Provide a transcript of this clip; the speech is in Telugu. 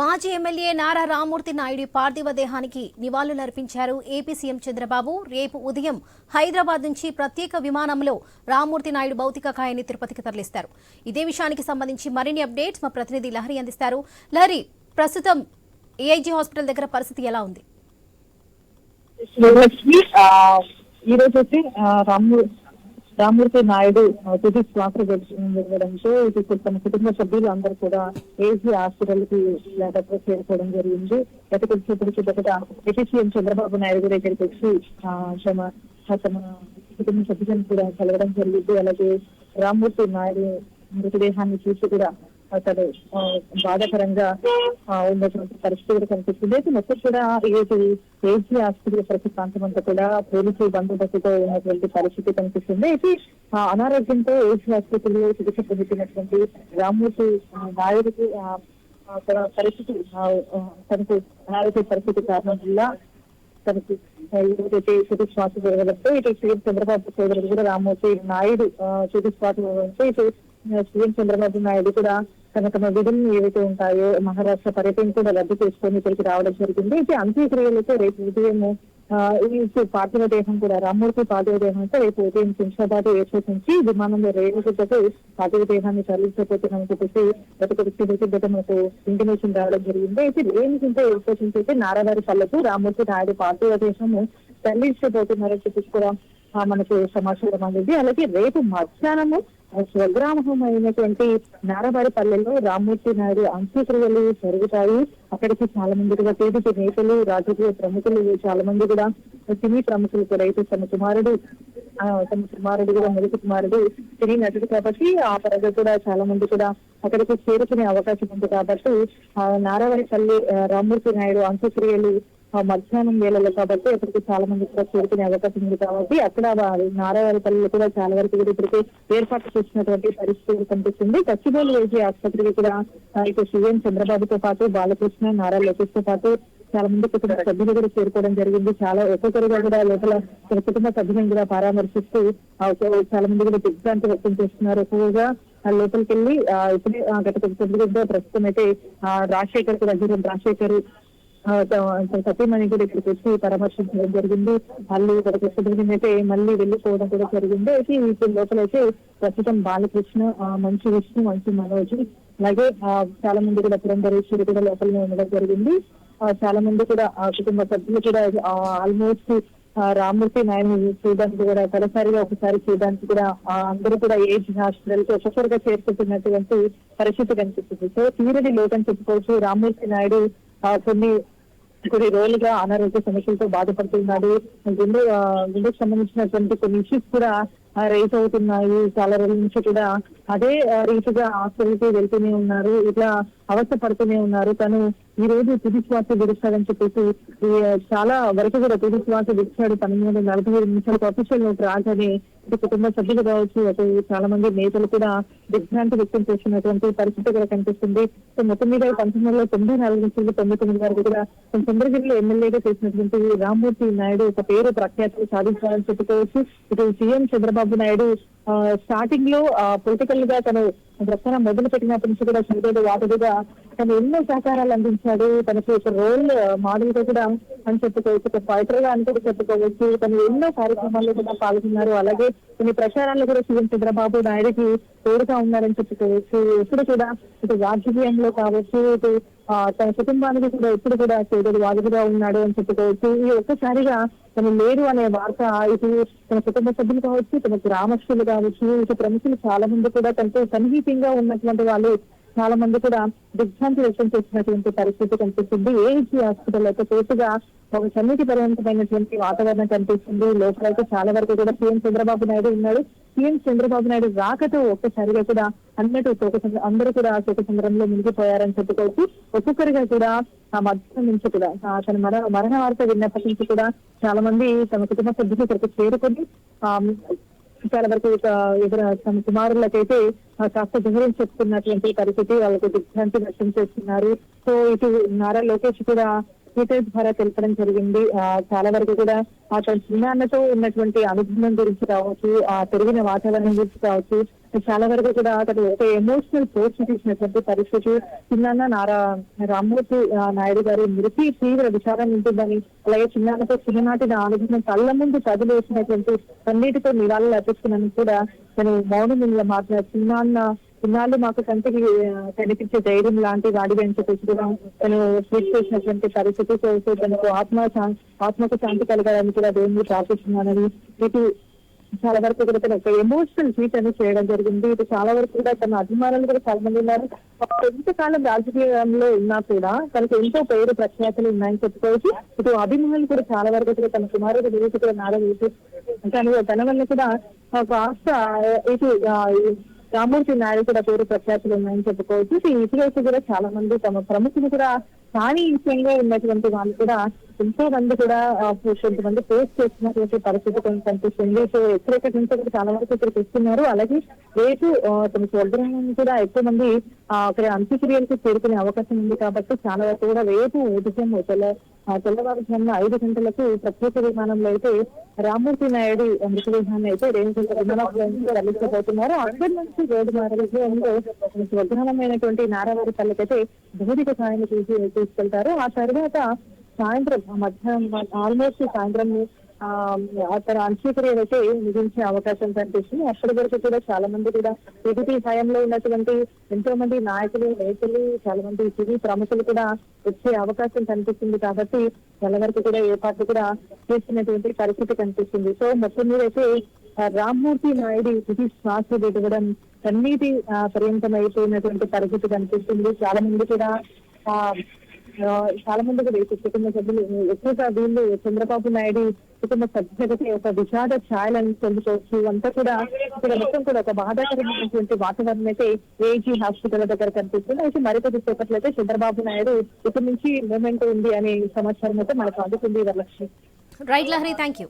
మాజీ ఎమ్మెల్యే నారా రామూర్తి నాయుడు పార్థివ దేహానికి నివాళులర్పించారు. ఏపీ సీఎం చంద్రబాబు రేపు ఉదయం హైదరాబాద్ నుంచి ప్రత్యేక విమానంలో రామూర్తి నాయుడు భౌతిక కాయాన్ని తిరుపతికి తరలిస్తారు. ఇదే విషయానికి సంబంధించి మరిన్ని అప్డేట్స్ మా ప్రతినిధి లహరి అందిస్తారు. లహరి ప్రస్తుతం ఏఐజీ హాస్పిటల్ దగ్గర పరిస్థితి ఎలా ఉంది? ఈ రోజు వచ్చి రామూర్తి రామూర్తి నాయుడు తుది శ్వాస జరగడంతో ఇప్పుడు తమ కుటుంబ సభ్యులు అందరూ కూడా ఏజీ హాస్పిటల్కి దగ్గర చేరుకోవడం జరిగింది. గత కొద్దిసేపటికి దగ్గర ఏపీ సీఎం చంద్రబాబు నాయుడు గారి దగ్గరికి వచ్చి తమ తమ కుటుంబ సభ్యులను కూడా కలవడం జరిగింది. అలాగే రామూర్తి నాయుడు మృతదేహాన్ని చూసి కూడా అతను బాధాకరంగా ఆ, ఉన్నటువంటి పరిస్థితి కూడా కనిపిస్తుంది. అయితే మొత్తం కూడా ఈరోజు ఏజీ ఆసుపత్రి ప్రతి ప్రాంతం అంతా కూడా పోలీసు బందోబస్తుతో ఉన్నటువంటి పరిస్థితి కనిపిస్తుంది. అయితే ఆ, అనారోగ్యంతో ఏజీ ఆసుపత్రిలో చికిత్స పొందుతున్నటువంటి రామూర్తి నాయుడికి పరిస్థితి తనకు అనారోగ్య పరిస్థితి కారణం వల్ల తనకి ఏదైతే తుది జరగడంతో ఇటు సీఎం చంద్రబాబు సోదరుడు కూడా రామ్మూర్తి నాయుడు ఆ, ఇటు సీఎం చంద్రబాబు నాయుడు కూడా తమ తమ విధులు ఏవైతే ఉంటాయో మహారాష్ట్ర పర్యటన కూడా రద్దు చేసుకొని ఇక్కడికి రావడం జరిగింది. అయితే అంత్యక్రియలతో రేపు ఉదయం ఈ పార్థివ దేహం కూడా రామ్మూర్తి పార్థివ దేహంతో రేపు ఉదయం శంషాబాద్ ఎయిర్పోర్ట్ నుంచి విమానంలో రేణుగుడ్డకు పార్థివ దేహాన్ని తరలించబోతున్నామని చెప్పేసి గత కొద్దిసేపటి గత మనకు ఇంటిమేషన్ రావడం జరిగింది. అయితే రేణుగుంట ఎయిర్పోర్ట్ నుంచి అయితే నారావారి పల్లెకు రామ్మూర్తి నాయుడు పార్థివ దేహము తరలించబోతున్నారని చెప్పేసి కూడా మనకు సమాచారం అందింది. అలాగే రేపు మధ్యాహ్నము ఆ, స్వగ్రామమైనటువంటి నారవారి పల్లెలో నాయుడు అంత్యక్రియలు జరుగుతాయి. అక్కడికి చాలా మంది కూడా టీడీపీ నేతలు రాజకీయ ప్రముఖులు చాలా మంది కూడా సినీ ప్రముఖులు కూడా అయితే తమ కుమారుడు ఆ, తమ కుమారుడు కూడా మొదటి కుమారుడు సినీ నటుడు కాబట్టి ఆ పరంగా కూడా చాలా మంది కూడా అక్కడికి చేరుకునే అవకాశం ఉంది కాబట్టి ఆ, నారావారి పల్లె నాయుడు అంత్యక్రియలు మధ్యాహ్నం వేళలో కాబట్టి అక్కడికి చాలా మంది కూడా చేరుకునే అవకాశం ఉంది కాబట్టి అక్కడ నారాయణపల్లిలో కూడా చాలా వరకు కూడా ఇప్పటికి ఏర్పాటు చేసినటువంటి పరిస్థితి కనిపిస్తుంది. గచ్చిబౌలి వేసి ఆసుపత్రికి కూడా ఆ, ఇటు సీఎం చంద్రబాబుతో పాటు బాలకృష్ణ నారా లోకేష్తో పాటు చాలా మంది కూడా సభ్యులు కూడా చేరుకోవడం జరిగింది. చాలా ఒక్కొక్కరుగా కూడా లోపల కుటుంబ సభ్యులను కూడా పరామర్శిస్తూ చాలా మంది కూడా దిగ్భ్రాంతి వ్యక్తం చేస్తున్నారు. ఎక్కువగా ఆ లోపలికి వెళ్ళి ఇప్పుడే గత కొద్ది ప్రస్తుతం అయితే రాజశేఖర్ కూడా రాజశేఖర్ సతీమణి కూడా ఇక్కడికి వచ్చి పరామర్శించడం జరిగింది. మళ్ళీ ఇక్కడికి వచ్చిన అయితే మళ్ళీ వెళ్ళిపోవడం కూడా జరిగింది. అయితే వీటి లోపల అయితే ప్రస్తుతం బాలకృష్ణ మంచి విష్ణు మంచి మనోజ్. అలాగే చాలా మంది కూడా పురంధరేశ్వరి కూడా లోపలనే ఉండడం జరిగింది. ఆ, చాలా మంది కూడా ఆ కుటుంబ సభ్యులు కూడా ఆల్మోస్ట్ రామూర్తి నాయన చూడడానికి కూడా తొలిసారిగా ఒకసారి చూడడానికి కూడా అందరూ కూడా ఏజ్ హాస్పిటల్కి ఒక్కొక్కరుగా చేరుకుంటున్నటువంటి పరిస్థితి కనిపిస్తుంది. సో తీరని లోకని చెప్పుకోవచ్చు. రామూర్తి నాయుడు కొన్ని కొన్ని రోజులుగా అనారోగ్య సమస్యలతో బాధపడుతున్నాడు. గుండె గుండెకు సంబంధించినటువంటి కొన్ని ఇష్యూస్ కూడా రైజ్ అవుతున్నాయి. చాలా రోజుల నుంచి కూడా అదే రీతిగా హాస్పిటల్కి వెళ్తూనే ఉన్నారు. ఇట్లా అవస్థ పడుతూనే ఉన్నారు. తను ఈ రోజు తుది శ్వాస విడుస్తాడని చెప్పేసి చాలా వరకు కూడా తుది శ్వాస విడిచాడు. పన్నెండు వందల నలభై ఐదు నిమిషాలకు అఫీషియల్ నోట్ రాగానే కుటుంబ సభ్యులు కావచ్చు అటు చాలా మంది నేతలు కూడా దిగ్భ్రాంతి వ్యక్తం చేస్తున్నటువంటి పరిస్థితి కూడా కనిపిస్తుంది. సో మొత్తం మీద పంతొమ్మిది వందల తొంభై నాలుగు నుంచి తొంభై తొమ్మిది వరకు కూడా తన చంద్రగిరిలో ఎమ్మెల్యేగా చేసినటువంటి రామ్మూర్తి నాయుడు ఒక పేరు ప్రఖ్యాతులు సాధించాలని చెప్పుకోవచ్చు. ఇటు సీఎం చంద్రబాబు నాయుడు స్టార్టింగ్లో పొలిటికల్గా తను ప్రస్థానం మొదలు పెట్టినప్పటి నుంచి కూడా చంద్రుడు వాటరుగా తను ఎన్నో సహకారాలు అందించాడు. తనకి ఒక రోల్ మోడల్గా కూడా అని చెప్పుకోవచ్చు. ఒక ఫైటర్గా అని కూడా చెప్పుకోవచ్చు. తను ఎన్నో కార్యక్రమాల్లో కూడా పాల్గొన్నారు. అలాగే కొన్ని ప్రచారాల్లో కూడా సీఎం చంద్రబాబు నాయుడుకి తోడుగా ఉన్నారని చెప్పుకోవచ్చు. ఎప్పుడు కూడా ఇటు రాజకీయంలో కావచ్చు ఇటు తన కుటుంబానికి కూడా ఎప్పుడు కూడా చేదోడు వాదుడుగా ఉన్నాడు అని చెప్పుకోవచ్చు. ఈ ఒక్కసారిగా తను లేరు అనే వార్త ఇటు తన కుటుంబ సభ్యులు కావచ్చు తన గ్రామస్తులు కావచ్చు ఇటు ప్రముఖులు చాలా మంది కూడా తనతో సన్నిహితంగా ఉన్నటువంటి వాళ్ళు చాలా మంది కూడా దిగ్భ్రాంతి వ్యక్తం చేసినటువంటి పరిస్థితి కనిపిస్తుంది. ఏజీ హాస్పిటల్ అయితే పూర్తిగా ఒక సన్నిధి పరివంతమైనటువంటి వాతావరణం కనిపిస్తుంది. లోపల అయితే చాలా వరకు కూడా సీఎం చంద్రబాబు నాయుడు ఉన్నాడు. సీఎం చంద్రబాబు నాయుడు రాకతో ఒక్కసారిగా కూడా అన్నట్టు తోక అందరూ కూడా శోక చంద్రంలో మునిగిపోయారని చెప్పుకోవచ్చు. ఒక్కొక్కరిగా కూడా ఆ మధ్య నుంచి కూడా తన మర మరణ వార్త విన్నప్పటి నుంచి కూడా చాలా మంది తమ కుటుంబ సభ్యులు ఇక్కడికి చేరుకొని ఆ చాలా వరకు ఎదురు తమ కుమారులకైతే కాస్త దూరం చెప్తున్నటువంటి పరిస్థితి వాళ్ళకు దిగ్భ్రాంతి వ్యక్తం చేస్తున్నారు. సో ఇటు నారా లోకేష్ కూడా ట్విట్టర్ ద్వారా తెలపడం జరిగింది. ఆ, చాలా వరకు కూడా తన చిన్నాన్నతో ఉన్నటువంటి అనుబంధం గురించి కావచ్చు ఆ పెరిగిన వాతావరణం గురించి కావచ్చు చాలా వరకు కూడా అతను ఒక ఎమోషనల్ పోస్ట్ తీసినటువంటి పరిస్థితి. చిన్నాన్న నారా రామ్మూర్తి ఆ, నాయుడు గారి మృతి తీవ్ర విచారం ఉంటుందని అలాగే చిన్నాన్నతో చిన్ననాటి నా అనుబంధం కళ్ళ ముందు కదిలేసినటువంటి కన్నీటితో నివాళులు అర్పిస్తున్నాను కూడా తను మౌనం మాట్లాడు చిన్నాన్న ఇన్నాళ్ళు మాకు కంటికి కనిపించే ధైర్యం లాంటి వాడివి అని చెప్పేసి కూడా తను ట్వీట్ చేసినటువంటి పరిస్థితి సో తనకు ఆత్మ ఆత్మకు శాంతి కలగాలని కూడా దేవుని ప్రార్థిస్తున్నానని ఇటు చాలా వరకు కూడా తన ఒక ఎమోషనల్ ట్వీట్ అనేది చేయడం జరిగింది. ఇది చాలా వరకు కూడా తన అభిమానులు కూడా చాలా మంది ఉన్నారు. ఎంతకాలం రాజకీయంలో ఉన్నా కూడా తనకు ఎంతో పేరు ప్రఖ్యాతులు ఉన్నాయని చెప్పుకోవచ్చు. ఇటు అభిమానులు కూడా చాలా వరకు కూడా తన కుమారుడు గురించి కూడా నారా తన వల్ల కూడా కాస్త ఇటు రామూర్తి నాయుడు కూడా పేరు ప్రఖ్యాతులు ఉన్నాయని చెప్పుకోవచ్చు. ఈ ఇటువైపు కూడా చాలా మంది తమ ప్రముఖులు కూడా స్థానికంగా ఉన్నటువంటి వాళ్ళు కూడా ఎంతో మంది కూడా కొంతమంది పోస్ట్ చేస్తున్నటువంటి పరిస్థితి కొంచెం కనిపిస్తుంది. సో ఎక్కడెక్కడి నుంచి కూడా చాలా వరకు ఇక్కడికి వస్తున్నారు. అలాగే రేపు తమ స్వగ్రహం కూడా ఎక్కువ మంది అక్కడ అంత్యక్రియలకు చేరుకునే అవకాశం ఉంది కాబట్టి చాలా వరకు కూడా రేపు ఉదయం తెల్ల తెల్లవారుజామున ఐదు గంటలకు ప్రత్యేక విమానంలో అయితే రామూర్తి నాయుడు మృతదేహాన్ని అయితే రేణుగుంట విమానాశ్రయానికి తరలించబోతున్నారు. అక్కడి నుంచి రోడ్డు మార్గంలో స్వగ్రహమైనటువంటి నారావారి పల్లెకైతే భౌతిక సాయం తీసి తీసుకెళ్తారు. ఆ తర్వాత సాయంత్రం మధ్యాహ్నం ఆల్మోస్ట్ సాయంత్రం ఆ అతను అంత్యక్రియలు అయితే ముగించే అవకాశం కనిపిస్తుంది. అప్పటి వరకు కూడా చాలా మంది కూడా టీడీపీ హయాంలో ఉన్నటువంటి ఎంతో మంది నాయకులు నేతలు చాలా మంది సినీ ప్రముఖులు కూడా వచ్చే అవకాశం కనిపిస్తుంది కాబట్టి చాలా వరకు కూడా ఏర్పాట్లు కూడా చేసినటువంటి పరిస్థితి కనిపిస్తుంది. సో మొత్తం మీద అయితే రామ్మూర్తి నాయుడు తుది శ్వాస విడవడం కన్నీటి ఆ, పర్యంతం అయిపోయినటువంటి పరిస్థితి కనిపిస్తుంది. చాలా మంది కూడా ఆ, చాలా మంది కూడా ఈ కుటుంబ సభ్యులు ఎక్కువగా వీళ్ళు చంద్రబాబు నాయుడు కుటుంబ సభ్యులకి ఒక విషాద ఛాయలను పొందుకోవచ్చు అంతా కూడా ఇక్కడ మొత్తం కూడా ఒక బాధాకరమైనటువంటి వాతావరణం అయితే ఏజీ హాస్పిటల్ దగ్గర కనిపిస్తుంది. అయితే మరికొద్ది సేపట్లో అయితే చంద్రబాబు నాయుడు ఇక్కడి నుంచి మూమెంట్ ఉంది అనే సమాచారం అయితే మనకు అందుతుంది Varalakshmi. Right Lahari thank you